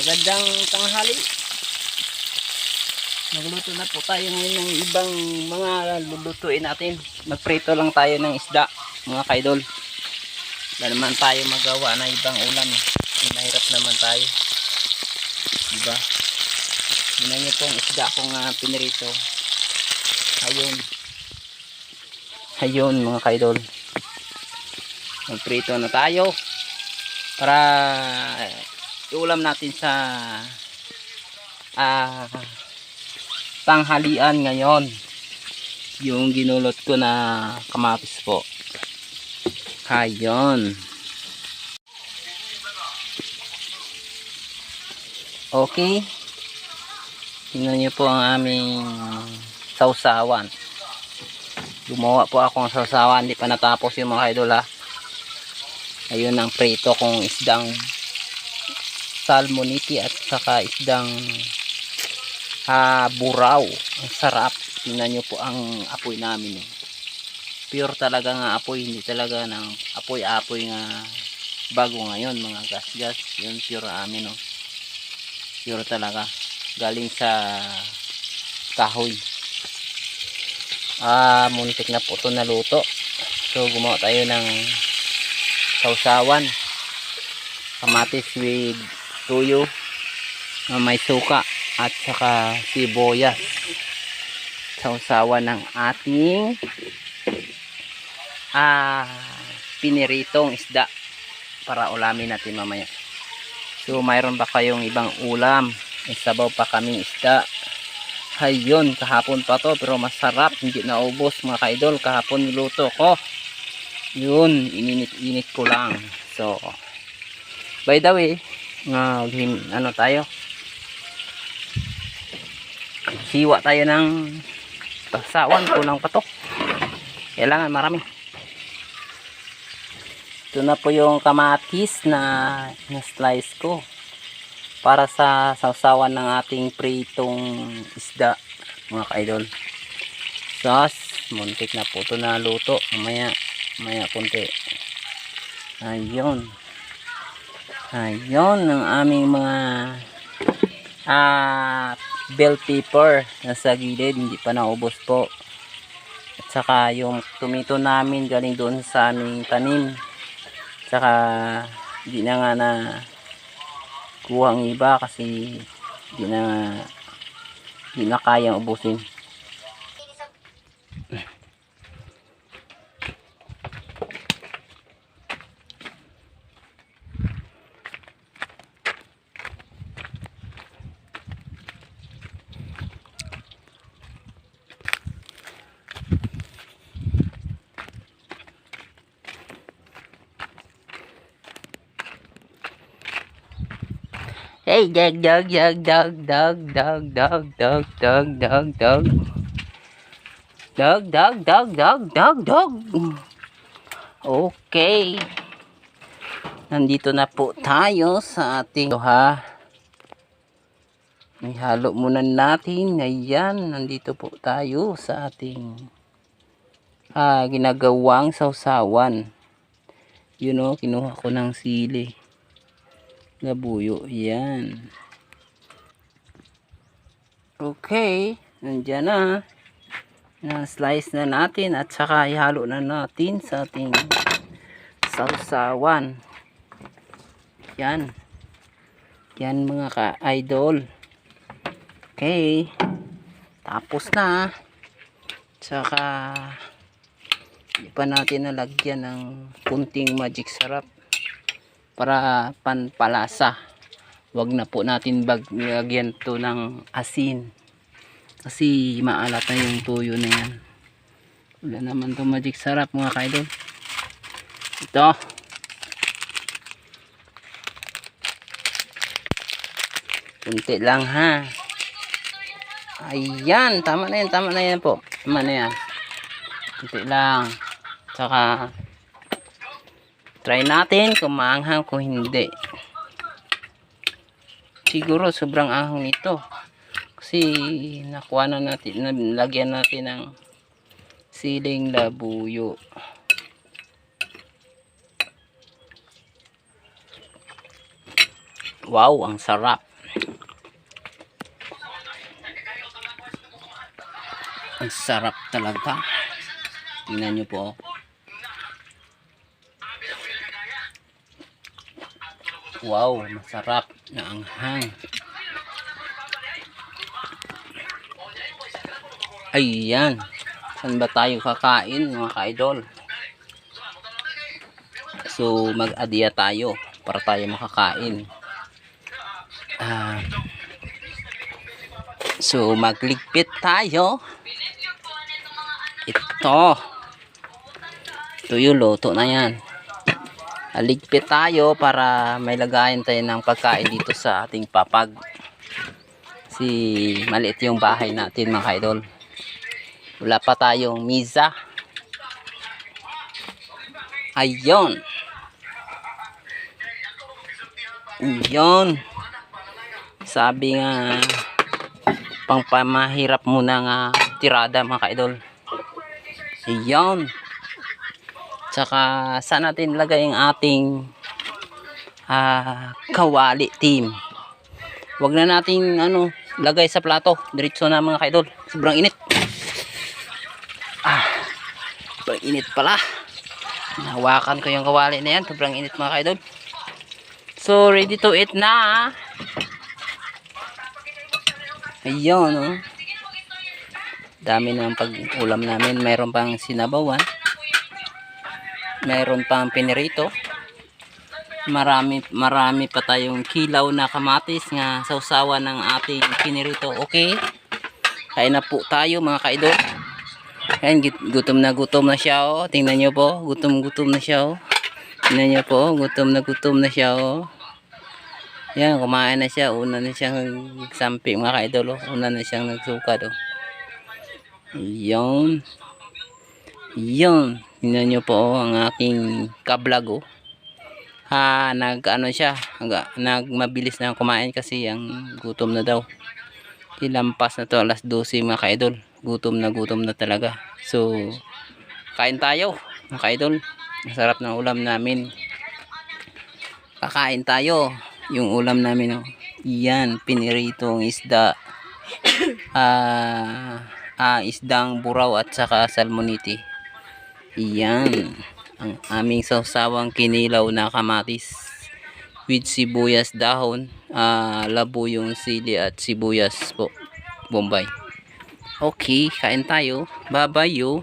Magandang tanghali. Magluto na po tayo ngayon ng ibang mga lulutuin natin. Magprito lang tayo ng isda, mga kaidol. Wala naman tayo magawa na ibang ulam. Mahirap naman tayo. Diba? Yun niyo pong isda kong uh, pinirito. Ayun. Ayun mga kaidol. Magprito na tayo. Para iulam natin sa ah tanghalian ngayon. Yung ginulot ko na kamatis po. Ayun okay. Tingnan nyo po ang aming sausawan. Gumawa po ako ng sausawan. Hindi pa natapos yung mga idol ha. Ayun ang prito kong isdang salmoniti at saka isdang ah, buraw. Ang sarap. Tingnan nyo po ang apoy namin eh. pure talaga nga apoy hindi talaga ng apoy apoy nga bago ngayon mga gas gas yun pure amin oh. pure talaga. Galing sa kahoy. Ah muntik na po ito naluto. So gumawa tayo ng sausawan. Kamatis with tuyo na may suka at saka sibuyas. Sausawan ng ating ah, piniritong isda para ulamin natin mamaya. So mayroon ba kayong ibang ulam? May sabaw pa kaming isda. Ayun kahapon pa to pero masarap. Hindi naubos mga kaidol kahapon niluto ko. Yun ininit-init ko lang. So by the way nga ano tayo? Siwa tayo ng pasawan kulang patok. Kailangan marami. Ito na po yung kamatis na na slice ko para sa sausawan ng ating pritong isda mga kaidol. Sauce muntik na po ito na luto. Mamaya mamaya kunti ayun ayun ang aming mga ah bell pepper nasa gilid hindi pa naubos po. At saka yung tomato namin galing doon sa aming tanim. Saka hindi na nga na kuha iba kasi hindi na hindi na kayang ubusin Hey, dog, dog, dog, dog, dog, dog, dog, dog, dog, dog, dog. Dog, dog, dog, dog, dog, dog. Okay. Nandito na po tayo sa ating ha. Ihalo muna natin. Ayan, nandito po tayo sa ating ah, ginagawang sausawan. Yun know, kinuha ko ng sili labuyo yan. Okay. Nandyan na. Na slice na natin at saka ihalo na natin sa ating sausawan yan. Yan mga ka-idol. Okay. Tapos na. Saka hindi pa natin nalagyan ng kunting magic sarap para panpalasa. Wag na po natin baglagyan to ng asin. Kasi maalat na yung tuyo na yan. Wala naman to magic sarap mga kaidol. Ito. Kunti lang ha? Ayan tama na yan tama na yan po. Tama na yan. Kunti lang. Tsaka Try natin kung maanghang kung hindi. Siguro sobrang ahong nito. Kasi nakuha na natin, nalagyan natin ng siling labuyo. Wow, ang sarap. Ang sarap talaga. Tingnan nyo po. Wow, masarap na anghang. Ayan. Saan ba tayo kakain mga ka-idol? So, mag-adya tayo para tayo makakain. Ah. so, magligpit tayo. Ito. Ito yung luto na yan. Aligpit tayo para may lagayan tayo ng pagkain dito sa ating papag. Si maliit yung bahay natin mga kaidol. Wala pa tayong misa. Ayun. Ayun. Sabi nga pang pamahirap muna nga tirada mga kaidol. Ayun. Tsaka saan natin lagay ang ating ah, kawali team. Huwag na nating ano, lagay sa plato. Diretso na mga kaidol. Sobrang init. Ah, sobrang init pala. Nahawakan ko yung kawali na yan. Sobrang init mga kaidol. So, ready to eat na. Ayun, oh. Dami ang pag-ulam namin. Mayroon pang sinabawan. Mayroon pang pinirito. Marami, marami pa tayong kilaw na kamatis nga sausawa ng ating pinirito. Okay? Kain na po tayo mga kaidol. Ayan, gutom na gutom na siya oh. Tingnan nyo po, gutom gutom na siya oh. Tingnan nyo po, gutom na gutom na siya oh. Yan, kumain na siya. Una na siyang sampi mga kaidol oh. Una na siyang nagsukad oh. Yan. Yan. Tingnan nyo po oh, ang aking kablog oh. Ha, nag ano siya, nag, nagmabilis na kumain kasi ang gutom na daw. Ilampas na to alas 12 mga kaidol. Gutom na gutom na talaga. So, kain tayo mga kaidol. Ang sarap ng ulam namin. Kakain tayo. Yung ulam namin oh. Yan, piniritong isda. Ah, ah, isdang buraw at saka salmoniti. Yan. Ang aming sawsawang kinilaw na kamatis with sibuyas dahon, ah, labo sili at sibuyas po. Bombay. Okay, kain tayo. Bye-bye you.